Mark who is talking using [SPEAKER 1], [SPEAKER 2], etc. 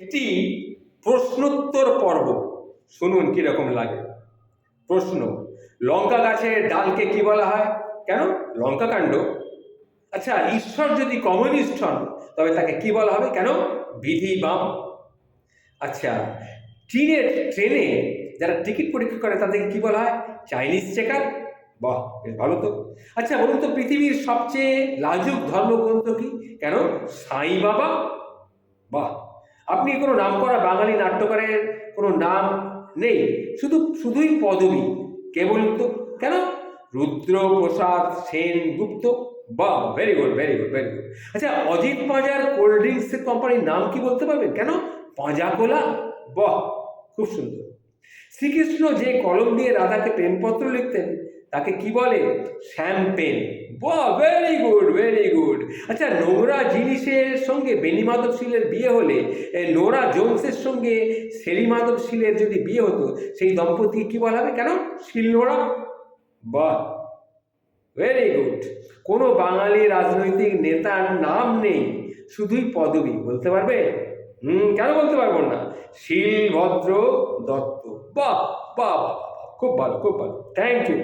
[SPEAKER 1] একটি প্রশ্নোত্তর পর্ব। শুনুন কীরকম লাগে। প্রশ্ন, লঙ্কা গাছের ডালকে কি বলা হয়? কেন? লঙ্কা কাণ্ড। আচ্ছা ঈশ্বর যদি কমিউনিস্ট হন, তবে তাকে কি বলা হবে? কেন? বিধি বাম। আচ্ছা ট্রেনের ট্রেনে যারা টিকিট পরীক্ষা করে, তাদেরকে কি বলা হয়? Chinese checker. বাহ, বেশ ভালো তো। আচ্ছা বলুন তো, পৃথিবীর সবচেয়ে লাজুক ধর্মগ্রন্থ কি? কেন? সাই বাবা। বাহ আপনি কোনো নাম করা বাঙালি নাট্যকারের কোনো নাম নেই, শুধু, শুধুই পদবী। কেবল তো, কেন? রুদ্র প্রসাদ সেনগুপ্ত? বাহ very good very good very good আচ্ছা অজিত পাঁজার কোল্ড ড্রিঙ্কসের কোম্পানির নাম কি বলতে পারবেন? কেন? পাঁজা কোলা বাহ, খুব সুন্দর। শ্রীকৃষ্ণ যে কলম দিয়ে রাধাকে প্রেমপত্র লিখতেন, তাকে কি বলে? শ্যাম্পেন। বাহ ভেরি আচ্ছা নোংরা জিনিসের সঙ্গে বেনি মাধব শীলের বিয়ে হলে নোরা জোনসের সঙ্গে সেরি মাধব শীলের যদি বিয়ে হতো সেই দম্পতি কি বলা হবে? কেন? শিল নোরা? বাহ ভেরি গুড কোনো বাঙালি রাজনৈতিক নেতার নাম নেই শুধুই পদবী বলতে পারবে? হুম কেন বলতে পারব না? শিলভদ্র দত্ত বাহ, বাহ। খুব ভালো খুব ভালো। Thank you